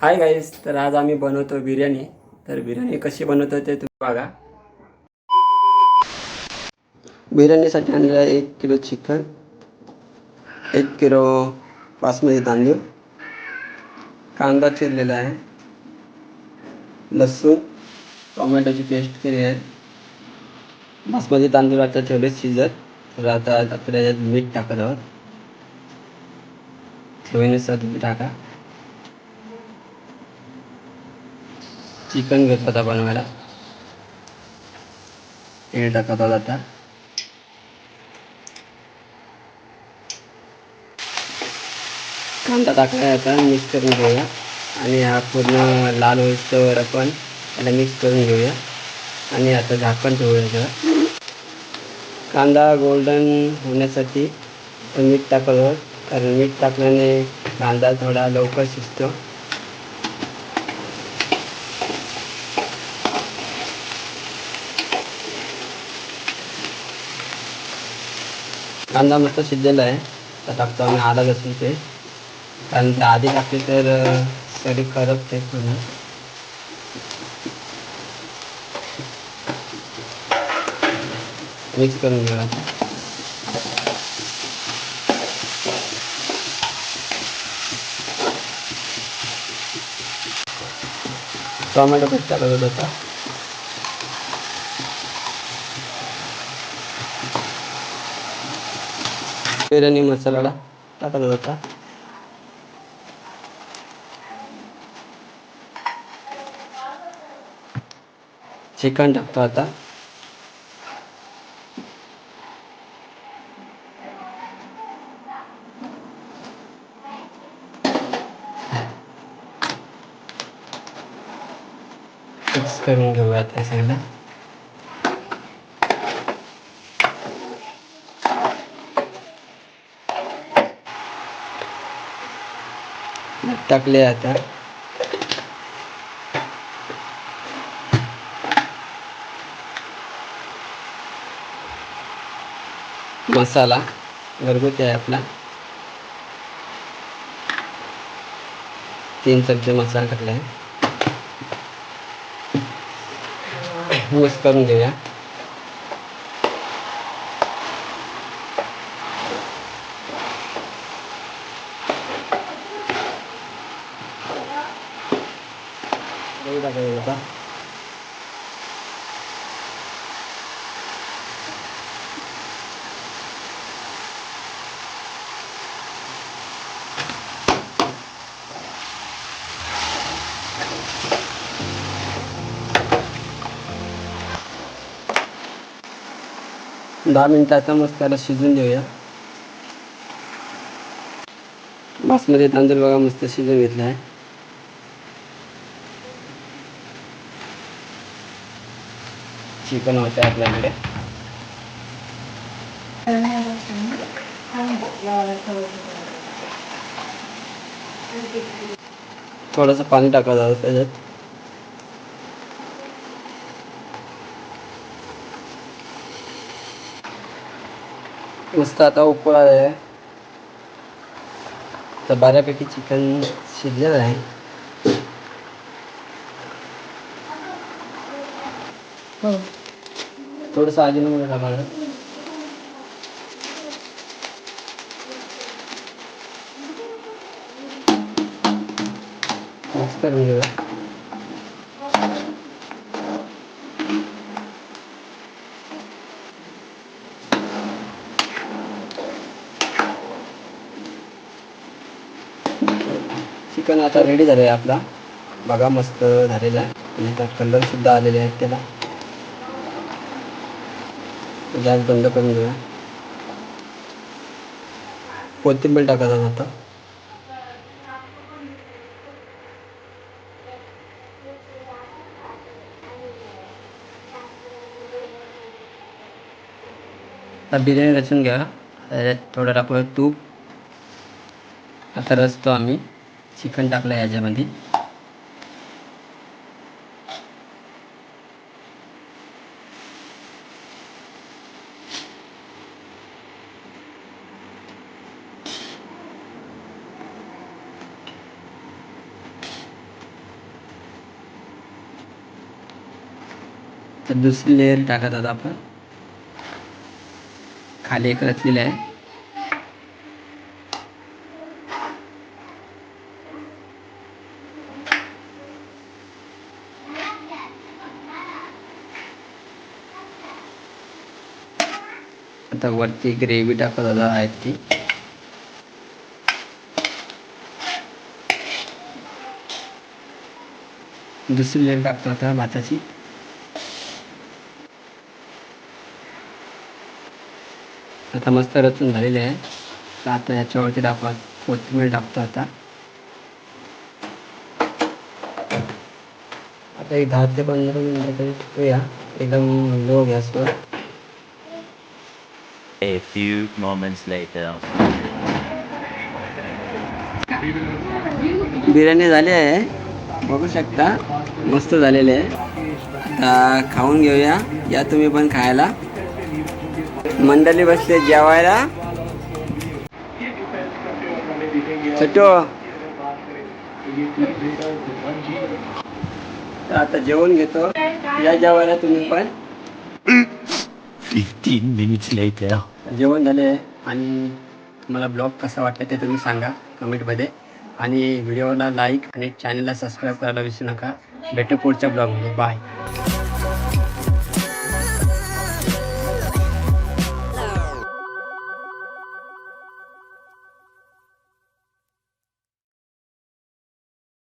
Hi guys तर आज आम्ही बनवतो बिर्याणी. तर बिर्याणी कशी बनवतो ते तुम्ही बघा. बिर्याणीसाठी आणलेलं आहे एक किलो चिकन एक किलो बासमती तांदूळ कांदा चिरलेला आहे लसूण टोमॅटोची पेस्ट केली आहे. बासमती तांदूळ आता ठेवले शिजत. तर आता आपल्या मीठ टाकत आहोत चवीनुसार तुम्ही टाका. चिकन घेतो होता बनवायला. हे टाकत आहोत आता कांदा टाकला आता मिक्स करून घेऊया. आणि हा पूर्ण लाल होईस्तवर आपण त्याला मिक्स करून घेऊया. आणि आता झाकण ठेवूया त्याला कांदा गोल्डन होण्यासाठी मीठ टाकत आहोत. कारण मीठ टाकल्याने कांदा थोडा लवकर शिजतो. कांदा मस्त शिजलेला आहे. तर टाकतो आम्ही आला लसूण ते. कारण ते आधी टाकले तर अं, सगळी करपते पूर्ण. मिक्स करून घेऊया. टोमॅटो कट टाकत होता. बिर्याणी मसाला टाकत होता चिकन टाकतो आता मिक्स करून घेऊया आता हे सगळं टाकले आता. मसाला घरगुती आहे आपला. तीन चमचे मसाला टाकला आहे. मिक्स करून घेऊया. दही टाकायचं होता दहा मिनिटाचा मस्त त्याला शिजून देऊया. बासमती तांदूळ बघा मस्त शिजून घेतला आहे चिकन होतं आपल्याकडे. थोडंसं पाणी टाकायचं जातं त्याच्यात. मस्त आता उकळ आहे. तर बऱ्यापैकी चिकन शिजलेलं आहे. हो. थोडंसं अजिनोमोटो टाकायचं मिक्स करून घेऊया चिकन आता रेडी झालं आहे आपला. बघा मस्त झालेला आहे. आणि त्यात कलर सुद्धा आलेले आहेत त्याला. गॅस बंद करून घेऊया. कोथिंबीर टाकायचा आता? आता बिर्याणी रचून घ्या. त्याच्यात थोडं टाकूया तूप. आता रचतो आम्ही. चिकन टाकलं याच्यामध्ये. तर दुसरी लेअर टाकत आहोत आपण. खाली एक रचलेलं आहे. आता वरती ग्रेव्ही टाकत आता आहेत ती. दुसरी लेअर टाकतो आता भाताची. आता मस्त रचून झालेली आहे. तर आता याच्यावरती टाकू कोथिंबीर टाकतो आता. आता एक दहा ते पंधरा मिनिटं तरी ठेवूया. एकदम लो गॅसवर. A few moments later. Biryani झाली आहे. बघू शकता. मस्त झालेली आहे. आता खाऊन घेऊया. या तुम्ही पण खायला. मंडळी बसले जेवायला. छोटो. आता जेवण घेतो. या जेवायला तुम्ही पण. 15 minutes later. जेवण झाले आणि तुम्हाला ब्लॉग कसा वाटला ते तुम्ही सांगा कमेंटमध्ये आणि व्हिडिओला लाईक आणि चॅनलला सबस्क्राईब करायला विसरू नका. भेटू पुढच्या ब्लॉगमध्ये. बाय